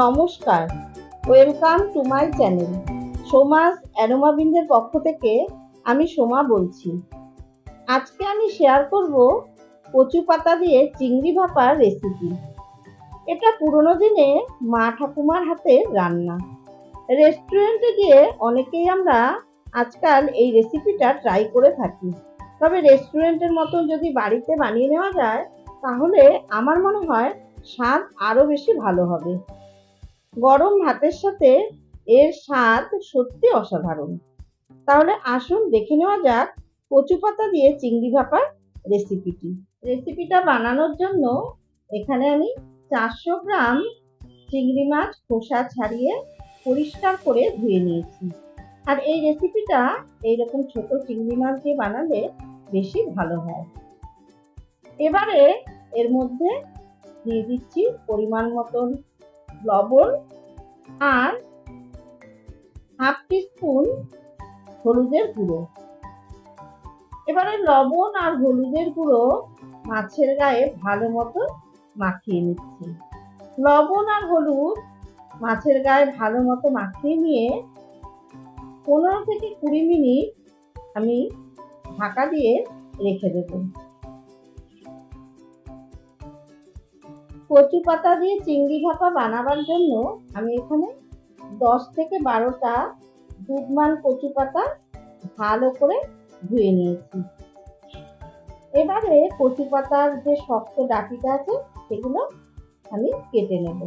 নমস্কার। Welcome to my channel সোমাস অ্যারোমাবিন্দের পক্ষ থেকে আমি সোমা বলছি। আজকে আমি শেয়ার করব কচু পাতা দিয়ে চিংড়ি ভাপার রেসিপি এটা পুরোনো দিনে মা ঠাকুমার হাতে রান্না। রেস্টুরেন্টে গিয়ে অনেকেই আমরা আজকাল এই রেসিপিটা ট্রাই করে থাকি। তবে রেস্টুরেন্টের মতো যদি বাড়িতে বানিয়ে নেওয়া যায়, তাহলে আমার মনে হয় স্বাদ আরও বেশি ভালো হবে। গরম ভাতের সাথে এর স্বাদ সত্যি অসাধারণ। তাহলে আসুন দেখে নেওয়া যাক কচু পাতা দিয়ে চিংড়ি ভাপার রেসিপিটি। রেসিপিটা বানানোর জন্য এখানে আমি চারশো গ্রাম চিংড়ি মাছ খোসা ছাড়িয়ে পরিষ্কার করে ধুয়ে নিয়েছি। আর এই রেসিপিটা এইরকম ছোট চিংড়ি মাছ দিয়ে বানালে বেশি ভালো হয়। এবারে এর মধ্যে দিয়ে দিচ্ছি পরিমাণ মতন লবণ আর হাফ টিস্পুন হলুদের গুঁড়ো। এবারে লবণ আর হলুদের গুঁড়ো মাছের গায়ে ভালো মতো মাখিয়ে নিচ্ছি। লবণ আর হলুদ মাছের গায়ে ভালো মতো মাখিয়ে নিয়ে পনেরো থেকে কুড়ি মিনিট আমি ঢাকা দিয়ে রেখে দেবো। কচু পাতা দিয়ে চিংড়ি ভাপা বানাবার জন্য আমি এখানে দশ থেকে বারোটা দুধমান কচু পাতা ভালো করে ধুয়ে নিয়েছি। এবারে কচু পাতার যে শক্ত ডাটিটা আছে, সেগুলো আমি কেটে নেব।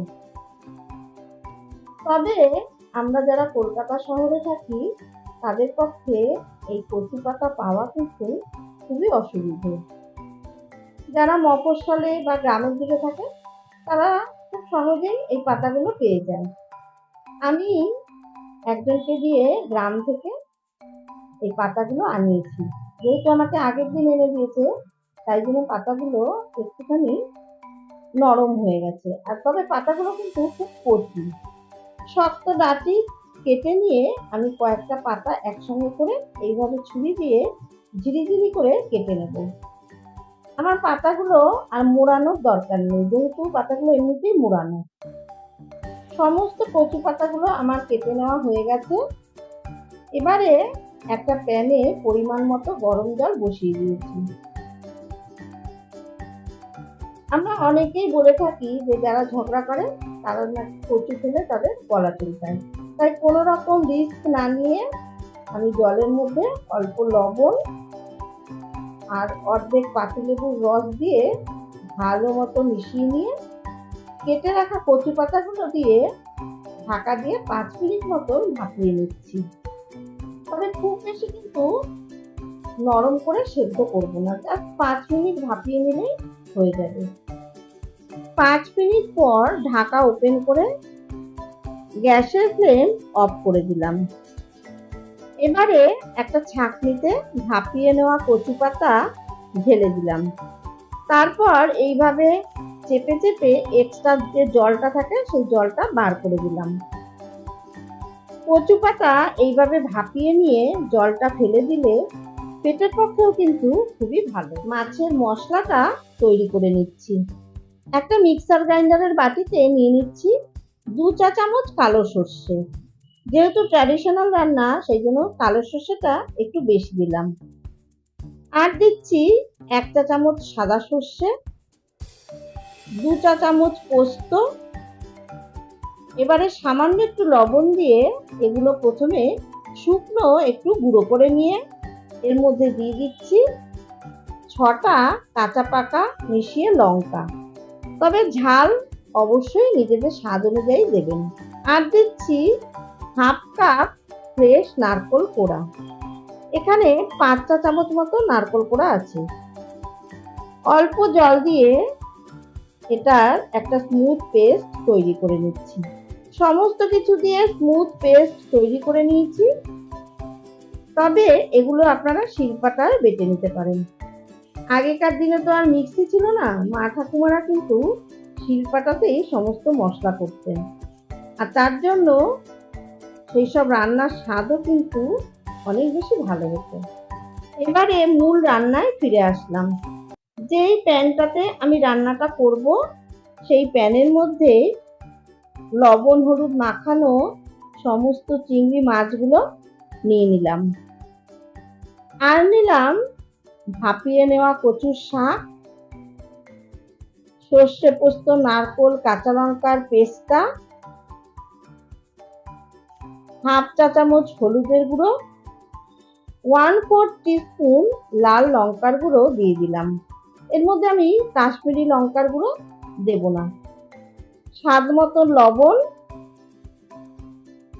তবে আমরা যারা কলকাতা শহরে থাকি, তাদের পক্ষে এই কচু পাতা পাওয়া কিন্তু খুবই অসুবিধে। যারা মফস্বলে বা গ্রামের দিকে থাকে তারা খুব সহজেই এই পাতাগুলো পেয়ে যায়। আমি একজনকে দিয়ে গ্রাম থেকে এই পাতাগুলো আনিয়েছি। যেহেতু আমাকে আগের দিন এনে দিয়েছে, তাই জন্য পাতাগুলো একটুখানি নরম হয়ে গেছে। আর তবে পাতাগুলো কিন্তু খুব কঠিন শক্ত ডাটি কেটে নিয়ে আমি কয়েকটা পাতা একসঙ্গে করে এইভাবে ছুরি দিয়ে ঝিরিঝিরি করে কেটে নেব। আমার পাতাগুলো আর মোড়ানোর দরকার নেই। যেহেতু পাতাগুলো এমনিতেই মোড়ানো। সমস্ত কচু পাতাগুলো আমার কেটে নেওয়া হয়ে গেছে। এবারে একটা প্যানে পরিমাণ মতো গরম জল বসিয়ে দিয়েছি। আমরা অনেকেই বলে থাকি যে, যারা ঝগড়া করে, তারা নাকি কচু খেলে তাদের গলা চুলকায়। তাই কোনো রকম রিস্ক না নিয়ে আমি জলের মধ্যে অল্প লবণ আর অর্ধেক পাতিলেবুর রস দিয়ে ভালো মতো মিশিয়ে নিয়ে কেটে রাখা কচু পাতাগুলো দিয়ে ঢাকা দিয়ে পাঁচ মিনিট মতো ভাপিয়ে নিচ্ছি। তবে খুব বেশি কিন্তু নরম করে সেদ্ধ করব না। জাস্ট পাঁচ মিনিট ভাপিয়ে নিলেই হয়ে যাবে। পাঁচ মিনিট পর ঢাকা ওপেন করে গ্যাসের ফ্লেম অফ করে দিলাম। এবারে একটা ছাঁকনিতে ভাপিয়ে নেওয়া কচু পাতা ঢেলে দিলাম। তারপর এইভাবে চেপে চেপে এক্সট্রা যে জলটা থাকে, সেই জলটা বার করে দিলাম। কচু পাতা এইভাবে ভাপিয়ে নিয়ে জলটা ফেলে দিলে পেটের পক্ষেও কিন্তু খুবই ভালো। মাছের মশলাটা তৈরি করে নিচ্ছি। একটা মিক্সার গ্রাইন্ডারের বাটিতে নিয়ে নিচ্ছি দু চা চামচ কালো সর্ষে। যেহেতু ট্র্যাডিশনাল রান্না সেই জন্য কালো সর্ষেটা একটু বেশি দিলাম। আর দিচ্ছি এক চা চামচ সাদা সর্ষে, দু চা চামচ পোস্ত। এবারে সামান্য একটু লবণ দিয়ে এগুলো প্রথমে শুকনো একটু গুঁড়ো করে নিয়ে এর মধ্যে দিয়ে দিচ্ছি ছটা কাঁচা পাকা মিশিয়ে লঙ্কা। তবে ঝাল অবশ্যই নিজেদের স্বাদ অনুযায়ী দেবেন। আর দিচ্ছি হাফ কাপ ফ্রেশ নারকোল কোড়া। এখানে পাঁচ চা চামচ মতো নারকোল কোড়া আছে। অল্প জল দিয়ে এটার একটা স্মুথ পেস্ট তৈরি করে নিচ্ছি। সমস্ত কিছু দিয়ে স্মুথ পেস্ট তৈরি করে নিয়েছি। তবে এগুলো আপনারা শিল্পাটায় বেটে নিতে পারেন। আগেকার দিনে তো আর মিক্সি ছিল না। মা ঠাকুমারা কিন্তু শিলপাটাতেই সমস্ত মশলা করতেন। আর তার জন্য সেই সব রান্নার স্বাদও কিন্তু অনেক বেশি ভালো হতো। এবারে মূল রান্নায় ফিরে আসলাম। যেই প্যানটাতে আমি রান্নাটা করব, সেই প্যানের মধ্যে লবণ, হলুদ মাখানো সমস্ত চিংড়ি মাছগুলো নিয়ে নিলাম। আর নিলাম ভাপিয়ে নেওয়া কচুর শাক, সর্ষে পোস্ত, নারকোল, কাঁচা লঙ্কার পেস্তা হাফ চা চামচ হলুদের গুঁড়ো ওয়ান ফোর টিস্পুন লাল লঙ্কার গুঁড়ো দিয়ে দিলাম। এর মধ্যে আমি কাশ্মীরি লঙ্কার গুঁড়ো দেব না। স্বাদ মতো লবণ,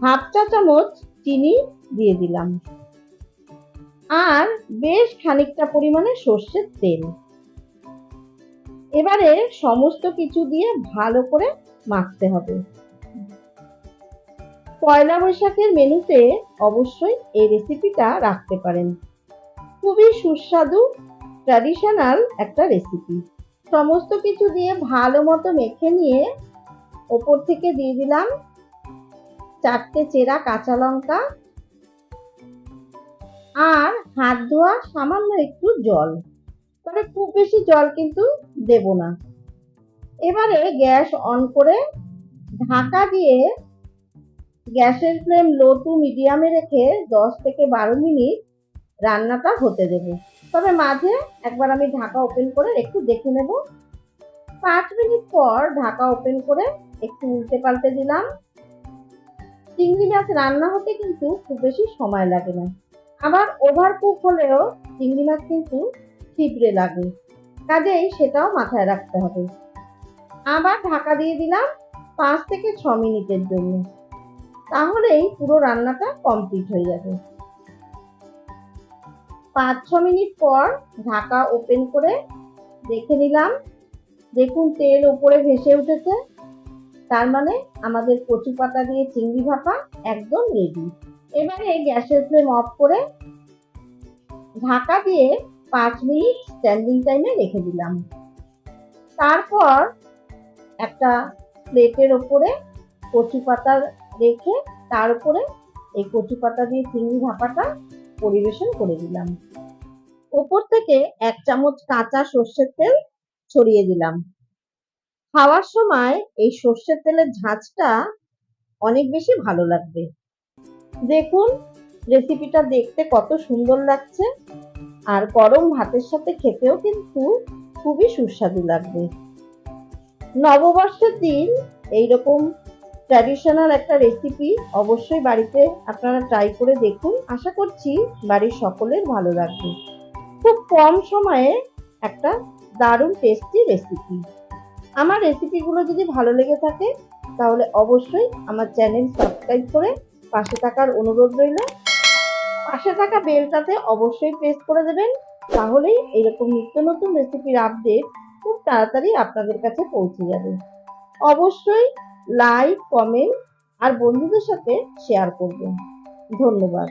হাফ চা চামচ চিনি দিয়ে দিলাম। আর বেশ খানিকটা পরিমাণে সর্ষের তেল। এবারে সমস্ত কিছু দিয়ে ভালো করে মাখতে হবে। পয়লা বৈশাখের মেনুতে অবশ্যই এই রেসিপিটা রাখতে পারেন। খুবই সুস্বাদু ট্র্যাডিশনাল একটা রেসিপি সমস্ত কিছু দিয়ে ভালো মতো মেখে নিয়ে ওপর থেকে দিয়ে দিলাম চারটে চেরা কাঁচা লঙ্কা আর হাত ধোয়া সামান্য একটু জল। তবে খুব বেশি জল কিন্তু দেব না। এবারে গ্যাস অন করে ঢাকা দিয়ে গ্যাসের ফ্লেম লো টু মিডিয়ামে রেখে দশ থেকে বারো মিনিট রান্নাটা হতে দেবো। তবে মাঝে একবার আমি ঢাকা ওপেন করে একটু দেখে নেব। পাঁচ মিনিট পর ঢাকা ওপেন করে একটু উল্টে পাল্টে দিলাম। চিংড়ি মাছ রান্না হতে কিন্তু খুব বেশি সময় লাগে না। আবার ওভার কুক হলেও চিংড়ি মাছ কিন্তু ছিপড়ে লাগে। কাজেই সেটাও মাথায় রাখতে হবে। আবার ঢাকা দিয়ে দিলাম পাঁচ থেকে ছ মিনিটের জন্য। তাহলেই পুরো রান্নাটা কমপ্লিট হয়ে যাবে। পাঁচ, ছ মিনিট পর ঢাকা ওপেন করে দেখে নিলাম। দেখুন, তেল উপরে ভেসে উঠেছে। তার মানে আমাদের কচু পাতা দিয়ে চিংড়ি ভাপা একদম রেডি এবারে গ্যাসের ফ্লেম অফ করে ঢাকা দিয়ে পাঁচ মিনিট স্ট্যান্ডিং টাইমে রেখে দিলাম। তারপর একটা প্লেটের ওপরে কচু পাতা রেখে তার উপরে এই কচু পাতা দিয়ে চিংড়ি ভাপাটা পরিবেশন করে দিলাম। ওপর থেকে এক চামচ কাঁচা সর্ষের তেল ছড়িয়ে দিলাম। খাওয়ার সময় এই সর্ষের তেলের ঝাঁঝটা অনেক বেশি ভালো লাগবে। দেখুন, রেসিপিটা দেখতে কত সুন্দর লাগছে আর গরম ভাতের সাথে খেতেও কিন্তু খুবই সুস্বাদু লাগবে। নববর্ষের দিন এইরকম ট্র্যাডিশনাল একটা রেসিপি অবশ্যই বাড়িতে আপনারা ট্রাই করে দেখুন। আশা করছি বাড়ির সকলের ভালো লাগবে। খুব কম সময়ে একটা দারুণ টেস্টি রেসিপি আমার রেসিপিগুলো যদি ভালো লেগে থাকে, তাহলে অবশ্যই আমার চ্যানেল সাবস্ক্রাইব করে পাশে থাকার অনুরোধ রইল। পাশে থাকা বেলটাতে অবশ্যই প্রেস করে দেবেন, তাহলেই এরকম নিত্য নতুন রেসিপির আপডেট খুব তাড়াতাড়ি আপনাদের কাছে পৌঁছে যাবে। অবশ্যই লাইক কমেন্ট আর বন্ধুদের সাথে শেয়ার করবেন। ধন্যবাদ।